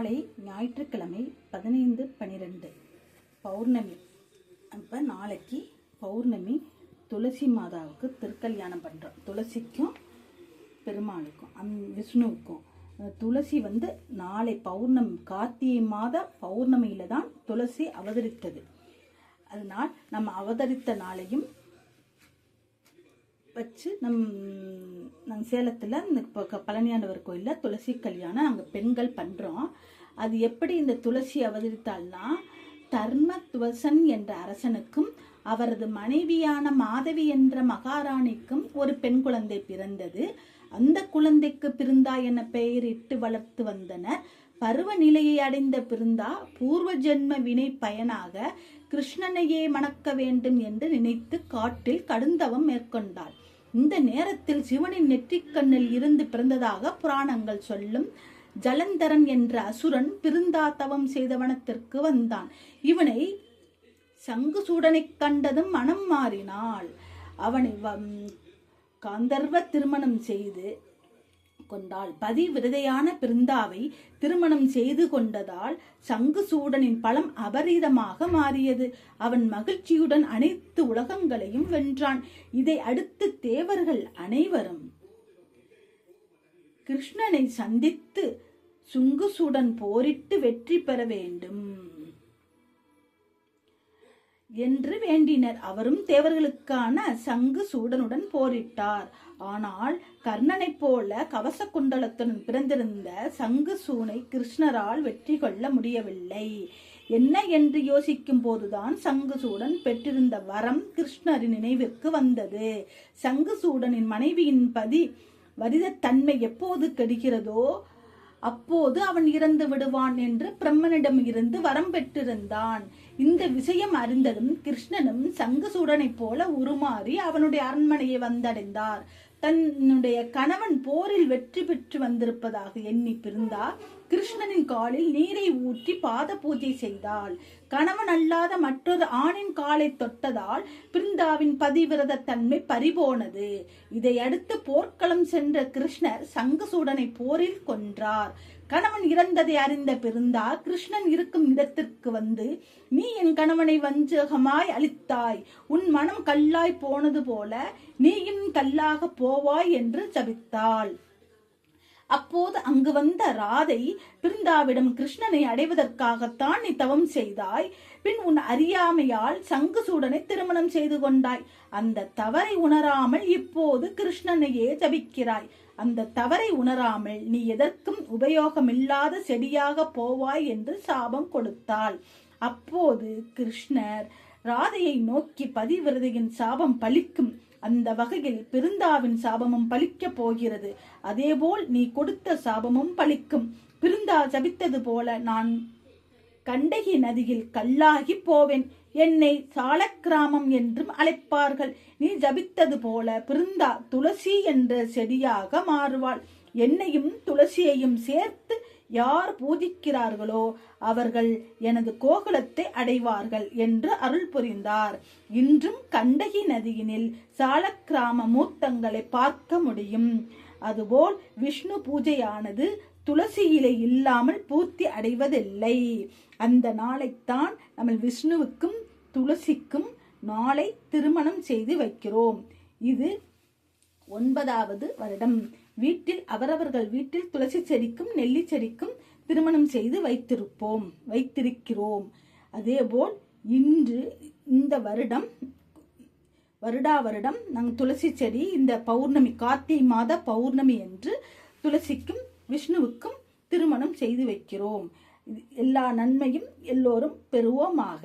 நாளை ஞாயிற்றுக்கிழமை பதினைந்து பன்னிரெண்டு பௌர்ணமி. அப்போ நாளைக்கு பௌர்ணமி துளசி மாதாவுக்கு திருக்கல்யாணம் பண்ணுறோம் துளசிக்கும் பெருமாளுக்கும் அந் விஷ்ணுவுக்கும். துளசி வந்து நாளை பௌர்ணமி கார்த்திகை மாத பௌர்ணமியில தான் துளசி அவதரித்தது. அதனால் நம்ம அவதரித்த நாளையும் வச்சு நம் சேலத்தில் இந்த இப்போ க- பழனியாண்டவர் கோயிலில் துளசி கல்யாணம் அங்கே பெண்கள் பண்ணுறோம் அது எப்படி இந்த துளசி அவதரித்தால்னா தர்மத்வசன் என்ற அரசனுக்கும் அவரது மனைவியான மாதவி என்ற மகாராணிக்கும் ஒரு பெண் குழந்தை பிறந்தது. அந்த குழந்தைக்கு பிருந்தா என பெயரிட்டு வளர்த்து வந்தனர் பருவ நிலையை அடைந்த பிருந்தா பூர்வ ஜென்ம வினை பயனாக கிருஷ்ணனையே மணக்க வேண்டும் என்று நினைத்து காட்டில் கடுந்தவம் மேற்கொண்டாள். இந்த நேரத்தில் சிவனின் நெற்றிக்கண்ணில் இருந்து பிறந்ததாக புராணங்கள் சொல்லும். ஜலந்தரன் என்ற அசுரன் பிருந்தா தவம் செய்த வனத்திற்கு வந்தான். இவனை சங்கு சூடனைக் கண்டதும் மனம் மாறினாள். அவனை காந்தர்வ திருமணம் செய்து கொண்டாள். பதிவிரதையான பிருந்தாவை திருமணம் செய்து கொண்டதால் சங்கு சூடனின் பலம் அபரீதமாக மாறியது. அவன் மகிழ்ச்சியுடன் அனைத்து உலகங்களையும் வென்றான். இதை அடுத்து தேவர்கள் அனைவரும் கிருஷ்ணனை சந்தித்து சுங்குசூடன் போரிட்டு வெற்றி பெற வேண்டும். என்று வேண்டினர். அவரும் தேவர்களுக்கான சங்கு சூடனுடன் போரிட்டார். ஆனால் கர்ணனைப் போல கவச குண்டலத்துடன் பிறந்திருந்த சங்கு சூனை கிருஷ்ணரால் வெற்றி கொள்ள முடியவில்லை. என்ன என்று யோசிக்கும் போதுதான் சங்கு சூடன் பெற்றிருந்த வரம் கிருஷ்ணரின் நினைவிற்கு வந்தது. சங்கு சூடனின் மனைவியின் பதி வரிதத்தன்மை எப்போது கெடுகிறதோ அப்போது அவன் இறந்து விடுவான் என்று பிரம்மனிடம் இருந்து வரம் பெற்றிருந்தான். இந்த விஷயம் அறிந்ததும் கிருஷ்ணனும் சங்குசூடனைப் போல உருமாறி அவனுடைய அரண்மனையை வந்தடைந்தார். தன்னுடைய கணவன் போரில் வெற்றி பெற்று வந்திருப்பதாக எண்ணி பிறந்தார் கிருஷ்ணனின் காலில் நீரை ஊற்றி பாத பூஜை செய்தாள். கணவன் அல்லாத மற்றொரு ஆணின் காலை தொட்டதால் பிருந்தாவின் பதிவிரத தன்மை பறிபோனது. இதையடுத்து போர்க்களம் சென்ற கிருஷ்ணர் சங்கசூடனை போரில் கொன்றார். கணவன் இறந்ததை அறிந்த பிருந்தா கிருஷ்ணன் இருக்கும் இடத்திற்கு வந்து நீ என் கணவனை வஞ்சகமாய் அளித்தாய் உன் மனம் கல்லாய் போனது போல நீயும் கல்லாக போவாய் என்று ஜபித்தாள். அப்போது அங்கு வந்த ராதை பிருந்தாவிடம் கிருஷ்ணனை அடைவதற்காகத்தான் நீ தவம் செய்தாய். பின் உன் அறியாமையால் சங்குசூடனை திருமணம் செய்து கொண்டாய். அந்த தவறை உணராமல் இப்போது கிருஷ்ணனையே ஜபிக்கிறாய். அந்த தவறை உணராமல் நீ எதற்கும் உபயோகமில்லாத செடியாக போவாய் என்று சாபம் கொடுத்தாள். அப்போது கிருஷ்ணர் ராதையை நோக்கி பதிவிரதையின் சாபம் பலிக்கும். அந்த வகையில் பிருந்தாவின் சாபமும் பலிக்கப் போகிறது. அதேபோல் நீ கொடுத்த சாபமும் பலிக்கும். பிருந்தா சபித்தது போல நான் கண்டகி நதியில் கல்லாகி போவேன். என்னை சாலக்கிராமம் என்றும் அழைப்பார்கள். நீ ஜபித்தது போல பிருந்தா துளசி என்ற செடியாக மாறுவாள். என்னையும் துளசியையும் சேர்த்து யார் பூஜிக்கிறார்களோ அவர்கள் எனது கோகுலத்தை அடைவார்கள் என்று அருள் புரிந்தார். இன்றும் கண்டகி நதியினில் சாலக்கிராம மூர்த்தங்களை பார்க்க முடியும். அதுபோல் விஷ்ணு பூஜையானது துளசி இலை இல்லாமல் பூர்த்தி அடைவதில்லை. அந்த நாளைத்தான் நம்ம விஷ்ணுவுக்கும் துளசிக்கும் நாளை திருமணம் செய்து வைக்கிறோம். இது ஒன்பதாவது வருடம். வீட்டில் அவரவர்கள் வீட்டில் துளசி செடிக்கும் நெல்லி செடிக்கும் திருமணம் செய்து வைத்திருப்போம் வைத்திருக்கிறோம். அதேபோல் இன்று இந்த வருடம் வருடா வருடம் நாங்கள் துளசி செடி இந்த பௌர்ணமி கார்த்திகை மாத பௌர்ணமி என்று துளசிக்கும் விஷ்ணுவுக்கும் திருமணம் செய்து வைக்கிறோம். இது எல்லா நன்மையும் எல்லோரும் பெறுவோமாக.